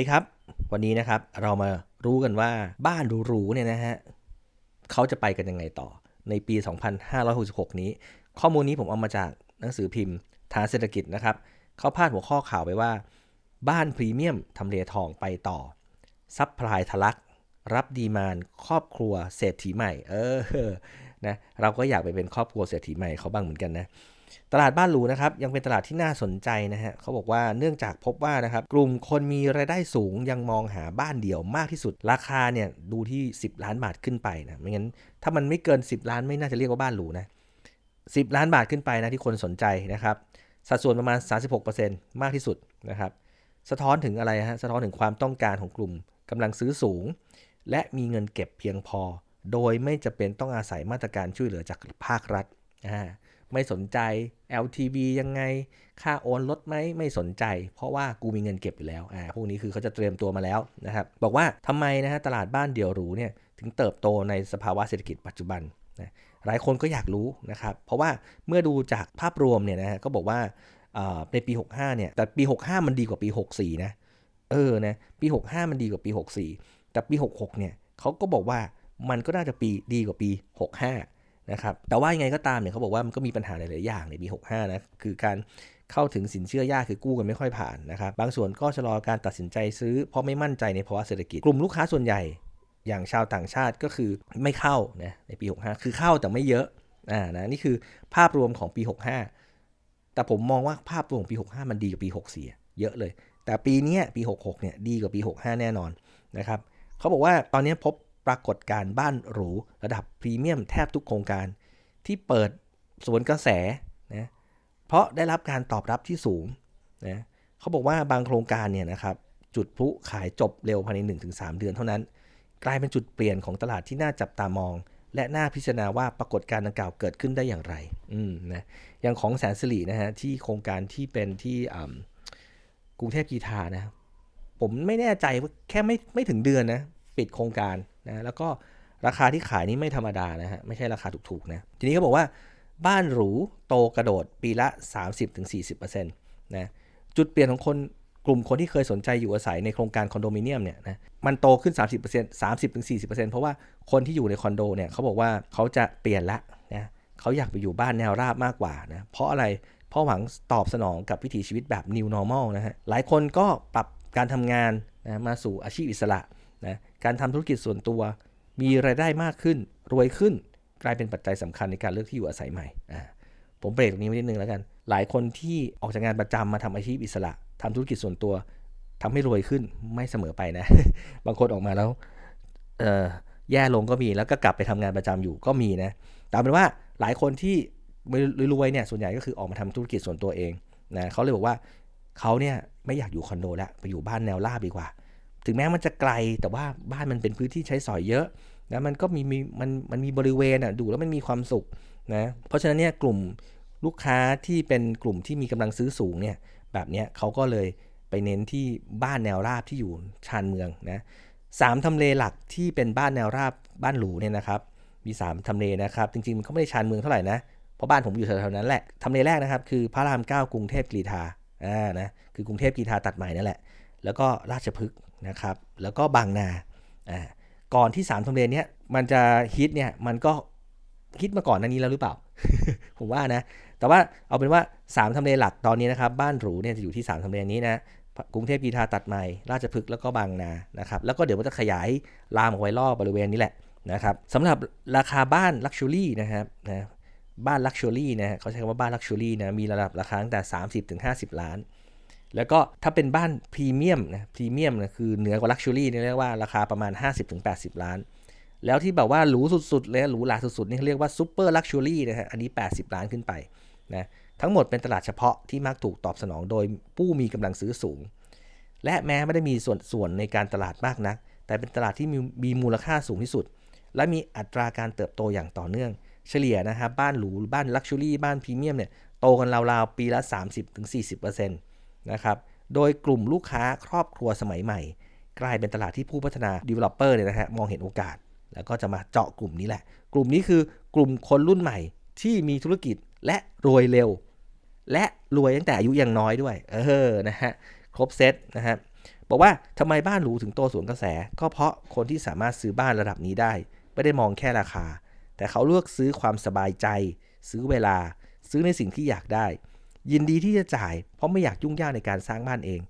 ดีครับ วันนี้นะครับเรามารู้กันว่าบ้านหรูๆเนี่ยนะฮะเขาจะไปกันยังไงต่อในปี 2566 นี้ ข้อมูลนี้ผมเอามาจากหนังสือพิมพ์ทางเศรษฐกิจนะครับเขาพาดหัวข้อข่าวไปว่า บ้านพรีเมียมทำเลทองไปต่อซับพลายทะลัก รับดีมานครอบครัวเศรษฐีใหม่ เออนะเราก็อยากไปเป็นครอบครัวเศรษฐีใหม่เขาบ้างเหมือนกันนะ ตลาดบ้านหรูนะครับยังเป็นตลาดที่น่าสนใจนะฮะเขาบอกว่าเนื่องจากพบว่านะครับกลุ่มคนมีรายได้สูงยังมองหาบ้านเดี่ยวมากที่สุด ราคาเนี่ยดูที่ 10 ล้านบาทขึ้นไปนะไม่งั้นถ้ามันไม่เกิน 10 ล้านไม่น่าจะเรียกว่าบ้านหรูนะ10 ล้านบาทขึ้นไปนะที่คนสนใจนะครับสัดส่วนประมาณ 36%มากที่สุดนะครับสะท้อนถึงอะไรฮะสะท้อนถึงความต้องการของกลุ่มกำลังซื้อสูง และมีเงินเก็บเพียงพอ โดยไม่จะเป็นต้องอาศัยมาตรการช่วยเหลือจากภาครัฐอ่า ไม่สนใจ LTV ยังไง ค่าโอนลดไหมไม่สนใจ เพราะว่ากูมีเงินเก็บอยู่แล้วอ่าพวกนี้คือเขาจะเตรียมตัวมาแล้วนะครับบอกว่าทำไมนะฮะตลาดบ้านเดี่ยวหรูเนี่ยถึงเติบโตในสภาวะเศรษฐกิจปัจจุบันนะหลายคนก็อยากรู้นะครับเพราะว่าเมื่อดูจากภาพรวมเนี่ยนะฮะก็บอกว่าในปี 65เนี่ยแต่ปี 65 มันดีกว่าปี 64นะเออนะปี 65 มันดีกว่าปี 64 แต่ปี 66เนี่ยเขาก็บอกว่ามันก็น่าจะปีดีกว่าปี 65 นะครับแต่ว่ายังไงก็ตามเนี่ยเขาบอกว่ามันก็มีปัญหาหลาย ๆ อย่างในปี65นะคือการเข้าถึงสินเชื่อยากคือกู้กันไม่ค่อยผ่านนะครับบางส่วนก็ชะลอการตัดสินใจซื้อ เพราะไม่มั่นใจในภาวะเศรษฐกิจกลุ่มลูกค้าส่วนใหญ่ อย่างชาวต่างชาติก็คือไม่เข้านะในปี 65 คือเข้าแต่ไม่เยอะอ่านะนี่คือภาพรวมของปี 65 แต่ผมมองว่าภาพรวมของปี 65 มันดีกว่าปี 64 เยอะเลย แต่ปีนี้ปี 66 เนี่ยดีกว่าปี 65 แน่นอนนะครับเขาบอกว่าตอนนี้พบ รากฏการบ้านหรูระดับพรีเมียมแทบทุกโครงการ ที่เปิดสวนกระแสนะเพราะได้รับการตอบรับที่สูงนะเขาบอกว่าบางโครงการเนี่ยนะครับจุดพลุขายจบเร็วภายใน 1-3 เดือนเท่านั้น กลายเป็นจุดเปลี่ยนของตลาดที่น่าจับตามอง และน่าพิจารณาว่าปรากฏการณ์ดังกล่าวเกิดขึ้นได้อย่างไรอืมนะอย่างของแสนสิรินะฮะที่โครงการที่เป็นที่กรุงเทพกีทานะผมไม่แน่ใจว่าแค่ไม่ไม่ถึงเดือนนะปิดโครงการ นะแล้วก็ราคาที่ขายนี่ไม่ธรรมดานะฮะไม่ใช่ราคาถูกๆนะทีนี้เขาบอกว่าบ้านหรูโตกระโดดปีละ 30-40%นะจุดเปลี่ยนของคนกลุ่มคนที่เคยสนใจอยู่อาศัยในโครงการคอนโดมิเนียมเนี่ยนะมันโตขึ้น 30% 30-40%เพราะว่าคนที่อยู่ในคอนโดเนี่ยเขาบอกว่าเขาจะเปลี่ยนละนะเขาอยากไปอยู่บ้านแนวราบมากกว่านะเพราะอะไรเพราะหวังตอบสนองกับวิถีชีวิตแบบ new normal นะฮะหลายคนก็ปรับการทำงานนะมาสู่อาชีพอิสระ นะการทำธุรกิจส่วนตัว มีรายได้มากขึ้น รวยขึ้น กลายเป็นปัจจัยสำคัญในการเลือกที่อยู่อาศัยใหม่ผมเบรกตรงนี้ไว้นิดนึงแล้วกัน หลายคนที่ออกจากงานประจำมาทำอาชีพอิสระทำธุรกิจส่วนตัวทำให้รวยขึ้นไม่เสมอไปนะ บางคนออกมาแล้วแย่ลงก็มีแล้วก็กลับไปทำงานประจำอยู่ก็มีนะแต่เป็นว่าหลายคนที่รวยๆเนี่ยส่วนใหญ่ก็คือออกมาทำธุรกิจส่วนตัวเองนะเขาเลยบอกว่าเขาเนี่ยไม่อยากอยู่คอนโดแล้วไปอยู่บ้านแนวราบดีกว่า ถึงแม้มันจะไกลแต่ว่าบ้านมันเป็นพื้นที่ใช้สอยเยอะนะมันก็มีมีมันมันมีบริเวณอะดูแล้วมันมีความสุขนะเพราะฉะนั้นเนี่ยกลุ่มลูกค้าที่เป็นกลุ่มที่มีกำลังซื้อสูงเนี่ยแบบเนี้ยเขาก็เลยไปเน้นที่บ้านแนวราบที่อยู่ชานเมืองนะสามทำเลหลักที่เป็นบ้านแนวราบบ้านหรูเนี่ยนะครับมี 3 ทำเลนะครับ จริงๆ มันก็ไม่ได้ชานเมืองเท่าไหร่นะ เพราะบ้านผมอยู่แถวๆนั้นแหละ ทำเลแรกนะครับ คือพระราม 9 กรุงเทพกรีฑาอ่านะ คือกรุงเทพกรีฑาตัดใหม่นั่นแหละ แล้วก็ราชพฤกษ์ นะครับแล้วก็บางนาอ่าก่อนที่3ทำเลเนี้ยมันจะฮิตเนี่ยมันก็ฮิตมาก่อนนั้นนี้แล้วหรือเปล่า ผมว่านะ แต่ว่าเอาเป็นว่า 3ทำเลหลักตอนนี้นะครับ บ้านหรูเนี่ยจะอยู่ที่ 3ทำเลนี้นะ กรุงเทพกีทาตัดใหม่ ราชพฤกษ์แล้วก็บางนา นะครับ แล้วก็เดี๋ยวมันจะขยายลามออกไปรอบบริเวณนี้แหละนะครับสำหรับราคาบ้านลักชัวรี่นะครับนะ บ้านลักชัวรี่นะเขาใช้คำว่าบ้านลักชัวรี่นะ มีระดับราคาตั้งแต่ 30-50 ล้าน แล้วก็ถ้าเป็นบ้านพรีเมียมนะพรีเมียมนะคือเหนือกว่าลักชัวรี่นี่เรียกว่าราคาประมาณ 50-80 ล้าน แล้วที่แบบว่าหรูสุดๆเลยหรูหราสุดๆนี่เขาเรียกว่าซูเปอร์ลักชัวรี่นะฮะอันนี้ 80 ล้านขึ้นไปนะทั้งหมดเป็นตลาดเฉพาะที่มักถูกตอบสนองโดยผู้มีกำลังซื้อสูง และแม้ไม่ได้มีส่วนส่วนในการตลาดมากนัก แต่เป็นตลาดที่มีมีมูลค่าสูงที่สุด และมีอัตราการเติบโตอย่างต่อเนื่อง เฉลี่ยนะครับบ้านหรูบ้านลักชัวรี่บ้านพรีเมียมเนี่ยโตกันราวๆปีละ 30-40% นะครับ โดยกลุ่มลูกค้าครอบครัวสมัยใหม่ กลายเป็นตลาดที่ผู้พัฒนา developer เนี่ยนะฮะมองเห็นโอกาส แล้วก็จะมาเจาะกลุ่มนี้แหละ กลุ่มนี้คือกลุ่มคนรุ่นใหม่ที่มีธุรกิจและรวยเร็ว และรวยตั้งแต่อายุยังน้อยด้วย เออนะฮะครบเซตนะฮะบอกว่าทำไมบ้านหรูถึงโตสวนกระแส ก็เพราะคนที่สามารถซื้อบ้านระดับนี้ได้ ไม่ได้มองแค่ราคา แต่เขาเลือกซื้อความสบายใจ ซื้อเวลา ซื้อในสิ่งที่อยากได้ ยินดีที่จะจ่าย เพราะไม่อยากยุ่งยากในการสร้างบ้านเอง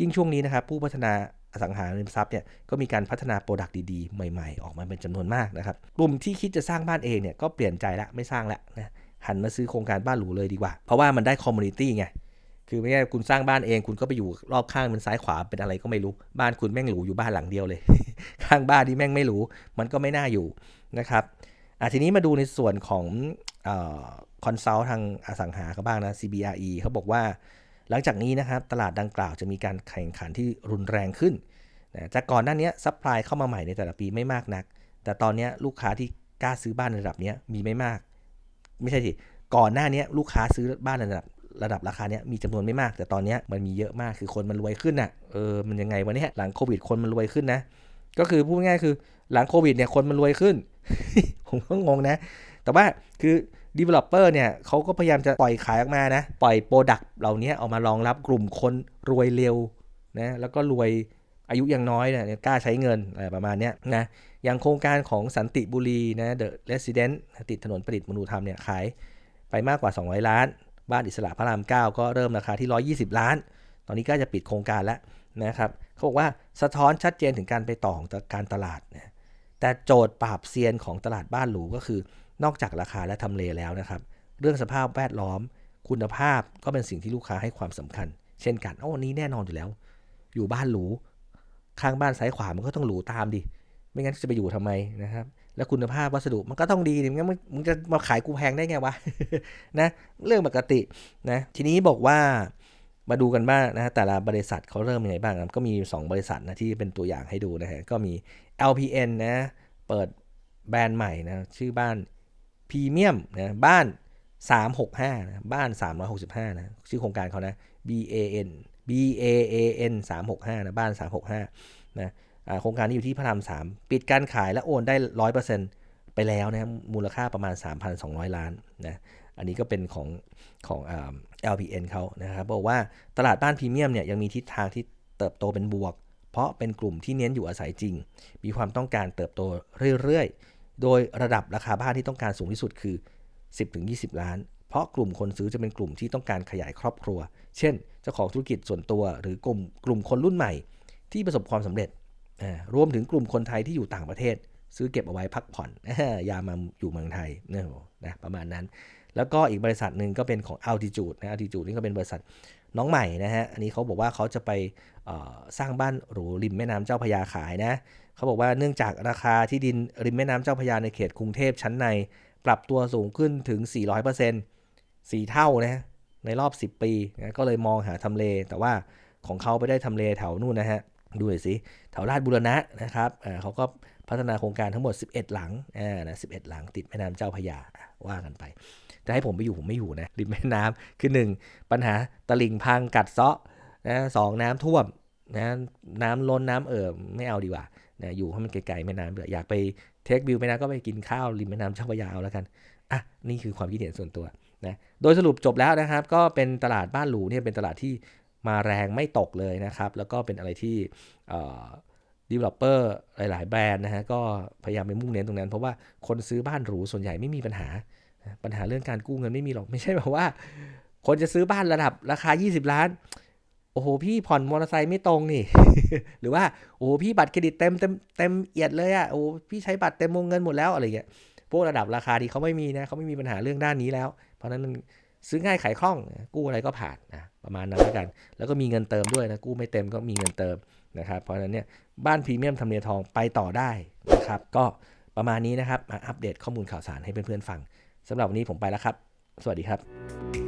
ยิ่งช่วงนี้นะครับผู้พัฒนาอสังหาริมทรัพย์เนี่ยก็มีการพัฒนาโปรดักต์ดีๆ ใหม่ๆ ออกมาเป็นจำนวนมากนะครับกลุ่มที่คิดจะสร้างบ้านเองเนี่ยก็เปลี่ยนใจละไม่สร้างละนะหันมาซื้อโครงการบ้านหรูเลยดีกว่า เพราะว่ามันได้คอมมูนิตี้ไงคือไม่ใช่คุณสร้างบ้านเอง คุณก็ไปอยู่รอบข้างมันซ้ายขวาเป็นอะไรก็ไม่รู้บ้านคุณแม่งหรูอยู่บ้านหลังเดียวเลย ข้างบ้านที่แม่งไม่หรูมันก็ไม่น่าอยู่นะครับอะทีนี้มาดูในส่วนของ คอนซัลท์ทางอสังหาเขาบ้างนะ CBRE เขาบอกว่า หลังจากนี้นะครับตลาดดังกล่าวจะมีการแข่งขันที่รุนแรงขึ้นนะจากก่อนหน้านี้ซัพพลายเข้ามาใหม่ในแต่ละปีไม่มากนัก แต่ตอนนี้ลูกค้าที่กล้าซื้อบ้านในระดับนี้มีไม่มาก ไม่ใช่สิก่อนหน้านี้ลูกค้าซื้อบ้านในระดับระดับราคาเนี้ยมีจำนวนไม่มาก แต่ตอนนี้มันมีเยอะมากคือคนมันรวยขึ้นน่ะเออมันยังไงวะเนี่ยหลังโควิดคนมันรวยขึ้นนะก็คือพูดง่ายคือหลังโควิดเนี่ยคนมันรวยขึ้น ผมก็งงนะ แต่ว่าคือ developer เนี่ยเขาก็พยายามจะปล่อยขายออกมานะ ปล่อยโปรดักต์เหล่านี้ออกมารองรับกลุ่มคนรวยเร็วนะแล้วก็รวยอายุยังน้อยเนี่ยกล้าใช้เงินอะไรประมาณเนี้ยนะอย่างโครงการของสันติบุรีนะ The Resident ติดถนนประดิษฐ์มนูธรรมเนี่ยขายไปมากกว่า 200 ล้าน บ้านอิสระพระราม 9 ก็เริ่มราคาที่ 120 ล้าน ตอนนี้ก็จะปิดโครงการแล้วนะครับเขาบอกว่าสะท้อนชัดเจนถึงการไปต่อของการตลาดนะแต่โจทย์ปราบเซียนของตลาดบ้านหรูก็คือ นอกจากราคาและทำเลแล้วนะครับ เรื่องสภาพแวดล้อม คุณภาพก็เป็นสิ่งที่ลูกค้าให้ความสำคัญ เช่นกันโอ้วันนี้แน่นอนอยู่แล้ว อยู่บ้านหรู ข้างบ้านซ้ายขวามันก็ต้องหรูตามดิ ไม่งั้นจะไปอยู่ทำไมนะครับ แล้วคุณภาพวัสดุมันก็ต้องดีดิงั้นมึงจะมาขายกูแพงได้ไงวะนะเรื่องปกตินะทีนี้บอกว่ามาดูกันบ้างนะแต่ละบริษัทเขาเริ่มยังไงบ้างก็มี 2 บริษัทนะที่เป็นตัวอย่างให้ดูนะฮะก็มี LPN นะเปิดแบรนด์ใหม่นะชื่อบ้าน พรีเมียมนะบ้าน 365นะบ้าน 365นะชื่อโครงการเขานะ BAN BAAN 365นะบ้าน 365นะโครงการนี้อยู่ที่พระราม3ปิดการขายและโอนได้ 100%ไปแล้วนะมูลค่าประมาณ 3,200 ล้านนะอันนี้ก็เป็นของของ LPN เขานะครับบอกว่าตลาดบ้านพรีเมียมเนี่ยยังมีทิศทางที่เติบโตเป็นบวก เพราะเป็นกลุ่มที่เน้นอยู่อาศัยจริง มีความต้องการเติบโตเรื่อยๆ โดยระดับราคาบ้านที่ต้องการสูงที่สุดคือ 10-20 ล้าน เพราะกลุ่มคนซื้อจะเป็นกลุ่มที่ต้องการขยายครอบครัว เช่น เจ้าของธุรกิจส่วนตัว หรือกลุ่มกลุ่มคนรุ่นใหม่ ที่ประสบความสำเร็จ รวมถึงกลุ่มคนไทยที่อยู่ต่างประเทศ ซื้อเก็บเอาไว้พักผ่อน ยามาอยู่เมืองไทยนะประมาณนั้น แล้วก็อีกบริษัทหนึ่งก็เป็นของ Altitude นะ Altitude นี่ก็เป็นบริษัท น้องใหม่นะฮะ อันนี้เขาบอกว่าเขาจะไปสร้างบ้านหรูริมแม่น้ำเจ้าพยาขายนะ เขาบอกว่าเนื่องจากราคาที่ดินริมแม่น้ำเจ้าพยาในเขตกรุงเทพชั้นใน ปรับตัวสูงขึ้นถึง 400% 4 เท่านะในรอบ 10 ปีนะก็เลยมองหาทำเล แต่ว่าของเขาไปได้ทำเลแถวนู่นนะฮะ ดูหน่อยสิแถวราชบุรณะนะครับเขาก็พัฒนาโครงการทั้งหมด 11 หลังอ่านะ11 หลังติดแม่น้ำเจ้าพยาว่ากันไป จะให้ผมไปอยู่ผมไม่อยู่นะริมแม่น้ำคือ 1 ปัญหาตลิ่งพังกัดเซาะนะสองน้ำท่วมนะน้ำล้นน้ำเอ่อไม่เอาดีกว่านะอยู่ให้มันไกลๆแม่น้ำเอยากไปเทควิวแม่น้ำก็ไปกินข้าวริมแม่น้ำเจ้าพยาเอาแล้วกันอะนี่คือความคิดเห็นส่วนตัวนะโดยสรุปจบแล้วนะครับ ก็เป็นตลาดบ้านหรูเนี่ยเป็นตลาดที่มาแรงไม่ตกเลยนะครับ แล้วก็เป็นอะไรที่ดีเวลลอปเปอร์หลาย ๆ แบรนด์นะฮะก็พยายามไปมุ่งเน้นตรงนั้น เพราะว่าคนซื้อบ้านหรูส่วนใหญ่ไม่มีปัญหา ปัญหาเรื่องการกู้เงินไม่มีหรอกไม่ใช่แบบว่า คนจะซื้อบ้านระดับราคา 20 ล้าน โอ้โหพี่ผ่อนมอเตอร์ไซค์ไม่ตรงนี่ หรือว่าโอ้โหพี่บัตรเครดิตเต็มเต็มเต็มเอียดเลยอะ่ะโอ้พี่ใช้บัตรเต็มวงเงินหมดแล้วอะไรเงี้ยพวกระดับราคาที่เขาไม่มีนะเขาไม่มีปัญหาเรื่องด้านนี้แล้ว เพราะนั้นมันซื้อง่ายขายคล่องกู้อะไรก็ผ่านนะประมาณนั้นแล้วกัน แล้วก็มีเงินเติมด้วยนะกู้ไม่เต็มก็มีเงินเติมนะครับเพราะฉะนั้นเนี่ยบ้านพรีเมียมทำเลทองไปต่อได้นะครับก็ประมาณนี้นะครับมาอัปเดตข้อมูลข่าวสารให้เพื่อนๆฟัง สำหรับวันนี้ผมไปแล้วครับ สวัสดีครับ